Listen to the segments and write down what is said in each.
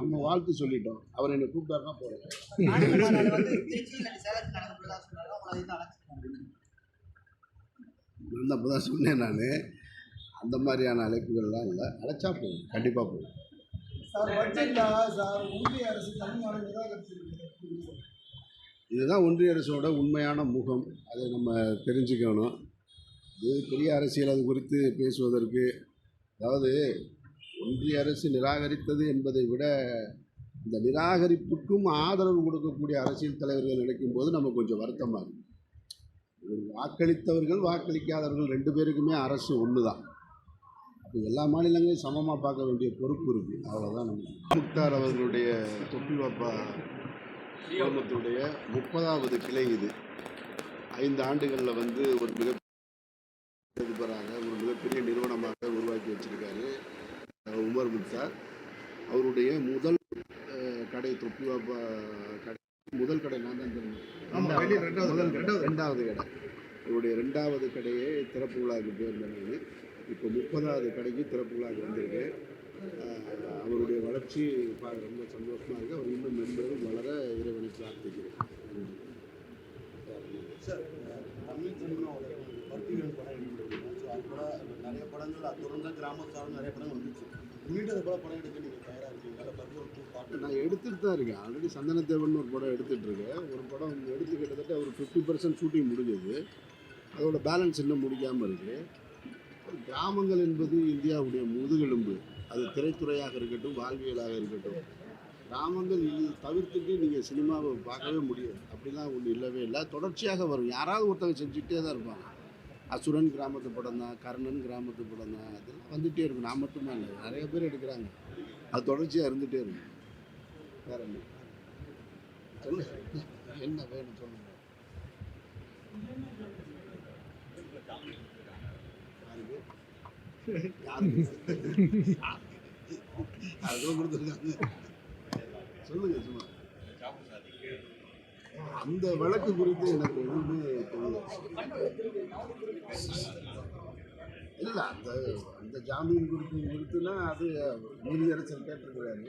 நம்ம வாழ்த்து சொல்லிட்டோம். அவர் என்னை கூப்பிட்டாருன்னா போகிறேன் நான் அப்போ தான் சொன்னேன் நான். அந்த மாதிரியான அழைப்புகள்லாம் இல்லை. அழைச்சா போகும் கண்டிப்பாக போகும் இதுதான் ஒன்றிய அரசோட உண்மையான முகம். அதை நம்ம தெரிஞ்சுக்கணும். இது பெரிய அரசியல் அது குறித்து பேசுவதற்கு. அதாவது ஒன்றிய அரசு நிராகரித்தது என்பதை விட இந்த நிராகரிப்புக்கும் ஆதரவு கொடுக்கக்கூடிய அரசியல் தலைவர்கள் நினைக்கும் போது நம்ம கொஞ்சம் வருத்தமாக இருக்கும் வாக்களித்தவர்கள் வாக்களிக்காதவர்கள் ரெண்டு பேருக்குமே அரசு ஒன்று தான் அப்போ எல்லா மாநிலங்களையும் சமமாக பார்க்க வேண்டிய பொறுப்பு இருக்குது அவ்வளோதான் நம்ம. முக்தார் அவர்களுடைய தொப்பி பாப்பா குடும்பத்துடைய முப்பதாவது கிளை இது. ஐந்து ஆண்டுகளில் வந்து ஒரு மிக அதிபராக ஒரு மிகப்பெரிய நிறுவனமாக உருவாக்கி வச்சிருக்காரு. உமர் முக்தார் அவருடைய முதல் கடை தொப்பி பாப்பா கடை முதல் கடை நான் தான் கடை ரெண்டாவது கடை. இவருடைய ரெண்டாவது கடையே திறப்பு விழாவுக்கு போயிருந்தேன் இப்போ முப்பதாவது கடைக்கு திறப்பு விழாவுக்கு வந்திருக்கு அவருடைய வளர்ச்சி பார்க்க ரொம்ப சந்தோஷமாக இருக்குது அவர் இன்னும் மென்பெரும் வளர இறைவனை பிரார்த்திக்கிறேன். சார் தமிழ் சினிமா பருத்திகள் படம் அது கூட நிறைய படங்கள் அது தொடர்ந்து கிராமத்தாரும் நிறைய படங்கள் வந்துச்சு. உள்ளிட்ட போல் படம் எடுக்க நீங்கள் தயாராக இருக்கீங்க அதில் பருத்தி டூ பார்ட் நான் எடுத்துகிட்டு தான் இருக்கேன். ஆல்ரெடி சந்தனத்தேவன் ஒரு படம் எடுத்துட்டு இருக்கேன். ஒரு படம் எடுத்து கிட்டத்தட்ட ஒரு ஃபிஃப்டி பர்சன்ட் ஷூட்டிங் முடிஞ்சது. அதோட பேலன்ஸ் இன்னும் முடிக்காமல் இருக்குது கிராமங்கள் என்பது இந்தியாவுடைய முதுகெலும்பு. அது திரைத்துறையாக இருக்கட்டும் வாழ்வியலாக இருக்கட்டும். கிராமங்கள் இது தவிர்த்துட்டு நீங்கள் சினிமாவை பார்க்கவே முடியாது. அப்படிலாம் ஒன்றும் இல்லவே இல்லை. தொடர்ச்சியாக வரும். யாராவது ஒருத்தவங்க செஞ்சுக்கிட்டே தான் இருப்பாங்க. அசுரன் கிராமத்து படம் தான் கர்ணன் கிராமத்து படம் தான் அதெல்லாம் வந்துகிட்டே இருக்கும். நான் மட்டுமே இல்லை நிறைய பேர் எடுக்கிறாங்க. அது தொடர்ச்சியாக இருந்துகிட்டே இருக்கும். வேற என்ன? சொல்லு. என்ன வேணும் சொல்லுங்க. யாருக்கு? யாருக்கோ கொடுத்துருக்காங்க. சொல்லுங்க சும்மா. அந்த வழக்கு குறித்து எனக்கு எதுவுமே இல்லை அந்த அந்த ஜாமீன் குறித்து குறித்துனா அது நீதியரசர் கேட்டிருக்கிறாரு.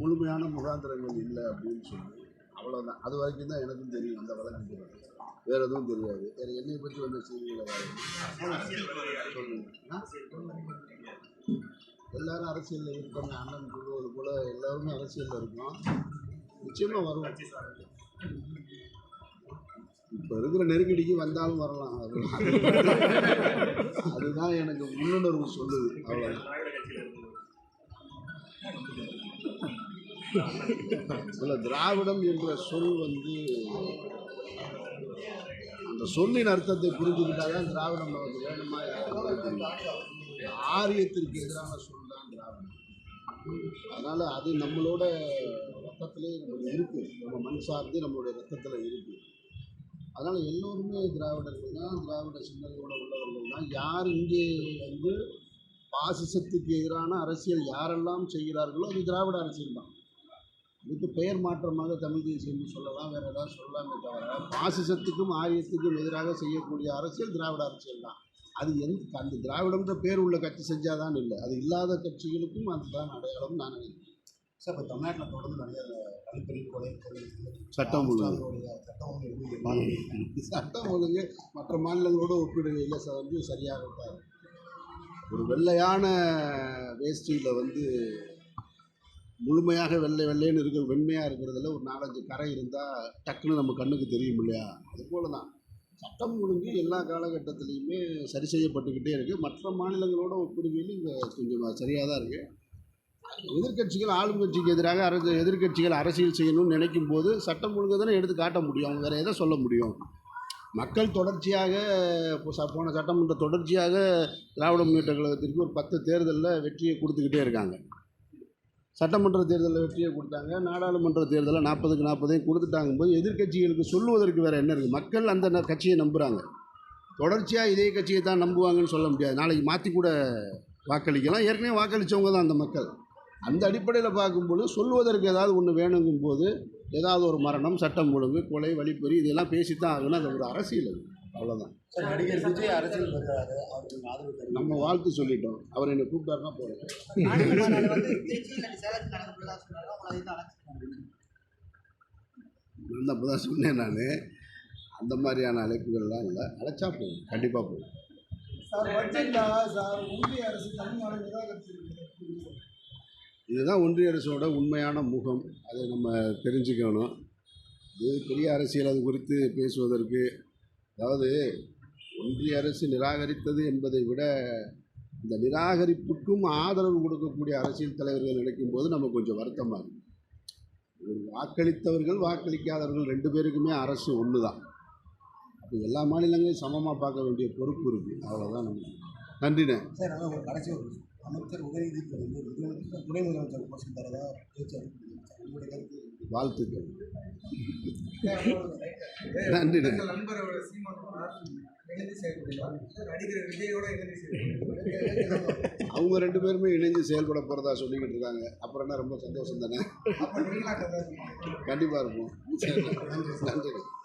முழுமையான முகாந்திரங்கள் இல்லை அப்படின்னு சொல்லி. அவ்வளோதான் அது வரைக்கும் தான் எனக்கும் தெரியும் அந்த வழக்கு குறித்து. வேறு எதுவும் தெரியாது. வேறு என்னை பற்றி வந்த செய்திகளை சொல்லுங்க. எல்லாரும் அரசியலில் இருக்காங்க அண்ணன் சொல்லுவது போல் எல்லாருமே அரசியலில் இருக்கோம். நிச்சயமாக வருவோம். இப்போ இருக்கிற நெருக்கடிக்கு வந்தாலும் வரலாம். அதுதான் எனக்கு உள்ளுணர்வு சொல்லுது. அவ்வளோதான் இல்லை திராவிடம் என்ற சொல் வந்து அந்த சொல்லின் அர்த்தத்தை புரிஞ்சுக்கிட்டாதான் திராவிடம் நமக்கு வேணுமா ஆரியத்திற்கு எதிரான சொல் தான் திராவிடம். அதனால் அது நம்மளோட ரத்தத்திலே நமக்கு இருக்குது நம்ம மண் சார்ந்து நம்மளுடைய ரத்தத்தில் இருக்குது அதனால் எல்லோருமே திராவிடர்கள் தான் திராவிட சிந்தனையோடு உள்ளவர்கள் தான். யார் இங்கே வந்து பாசிசத்துக்கு எதிரான அரசியல் யாரெல்லாம் செய்கிறார்களோ அது திராவிட அரசியல் தான். இதுக்கு பெயர் மாற்றமாக தமிழ் தேசியம்னு சொல்லலாம் வேறு ஏதாவது சொல்லலாமே தவிர பாசிசத்துக்கும் ஆரியத்துக்கும் எதிராக செய்யக்கூடிய அரசியல் திராவிட அரசியல் தான். அது எந்த அந்த திராவிடம்ன்ற பேர் உள்ள கட்சி செஞ்சாதான் இல்லை. அது இல்லாத கட்சிகளுக்கும் அதுதான் அடையாளம் நான் நினைக்கிறேன். சார் இப்போ தமிழ்நாட்டில் தொடர்ந்து நிறைய கழிப்பறி கொலை சட்டம் சட்டம் சட்டம் ஒழுங்கு மற்ற மாநிலங்களோட ஒப்பிடுகையில் ச- வந்து சரியாக இருக்கு. ஒரு வெள்ளையான வேஷ்டியில் வந்து முழுமையாக வெள்ளை வெள்ளைன்னு இருக்கிற வெண்மையாக இருக்கிறதுல ஒரு நாலஞ்சு கரை இருந்தால் டக்குன்னு நம்ம கண்ணுக்கு தெரியும் இல்லையா? அது போல தான் சட்டம் ஒழுங்கு எல்லா காலகட்டத்திலையுமே சரி செய்யப்பட்டுக்கிட்டே இருக்குது மற்ற மாநிலங்களோட ஒப்பிடுகையில் இங்கே கொஞ்சம் சரியாக தான் இருக்குது எதிர்க்கட்சிகள் ஆளும் கட்சிக்கு எதிராக அரசு எதிர்க்கட்சிகள் அரசியல் செய்யணும்னு நினைக்கும் போது சட்டம் ஒழுங்கு தானே எடுத்து காட்ட முடியும். அவங்க வேறு எதை சொல்ல முடியும்? மக்கள் தொடர்ச்சியாக இப்போ போன சட்டமன்ற தொடர்ச்சியாக திராவிட முன்னேற்ற கழகத்திற்கு ஒரு பத்து தேர்தலில் வெற்றியை கொடுத்துக்கிட்டே இருக்காங்க. சட்டமன்ற தேர்தலில் வெற்றியை கொடுத்தாங்க. நாடாளுமன்ற தேர்தலில் நாற்பதுக்கு நாற்பதையும் கொடுத்துட்டாங்க. போது எதிர்க்கட்சிகளுக்கு சொல்லுவதற்கு வேறு என்ன இருக்குது மக்கள் அந்த கட்சியை நம்புகிறாங்க தொடர்ச்சியாக இதே கட்சியை தான் நம்புவாங்கன்னு சொல்ல முடியாது. நாளைக்கு மாற்றி கூட வாக்களிக்கலாம். ஏற்கனவே வாக்களித்தவங்க தான் அந்த மக்கள். அந்த அடிப்படையில் பார்க்கும்போது சொல்வதற்கு ஏதாவது ஒன்று வேணுங்கும் போது ஏதாவது ஒரு மரணம் சட்டம் ஒழுங்கு கொலை வழிப்பறி இதெல்லாம் பேசித்தான் ஆகணும். அது ஒரு அரசியல் அது. அவ்வளோதான் நடிகர் அரசியல் நம்ம வாழ்த்து சொல்லிட்டோம். அவர் என்னை கூப்பிட்டாருன்னா போகிறேன் நான் தான் சொன்னேன் நான். அந்த மாதிரியான அழைப்புகள்லாம் இல்லை. அழைச்சா போதும். கண்டிப்பாக போகும் சார் சார் அரசு தமிழ்நாடு இதுதான் ஒன்றிய அரசோட உண்மையான முகம். அதை நம்ம தெரிஞ்சுக்கணும். இது பெரிய அரசியல் அது குறித்து பேசுவதற்கு. அதாவது ஒன்றிய அரசு நிராகரித்தது என்பதை விட இந்த நிராகரிப்புக்கும் ஆதரவு கொடுக்கக்கூடிய அரசியல் தலைவர்கள் நினைக்கும் போது நம்ம கொஞ்சம் வருத்தமாக இருக்கு வாக்களித்தவர்கள் வாக்களிக்காதவர்கள் ரெண்டு பேருக்குமே அரசு ஒன்று தான் அப்போ எல்லா மாநிலங்களையும் சமமாக பார்க்க வேண்டிய பொறுப்பு இருக்குது அவ்வளோதான் நம்ம. நன்றிண்ணே. சார் கடைசி அமைச்சர் உதயநிதிக்கு வந்து முதலமைச்சர் துணை முதலமைச்சர் போஸ்ட் தரதா பேச்சு அனுப்பியிருக்காங்க சார். உங்களுடைய கருத்து? வாழ்த்துக்கள். இணைந்து செயல்படுவார் அவங்க ரெண்டு பேருமே இணைஞ்சு செயல்பட போகிறதா சொல்லிக்கிட்டு இருக்காங்க. அப்புறம் என்ன ரொம்ப சந்தோஷம் தானே? கண்டிப்பாக இருப்போம். சரி. நன்றி.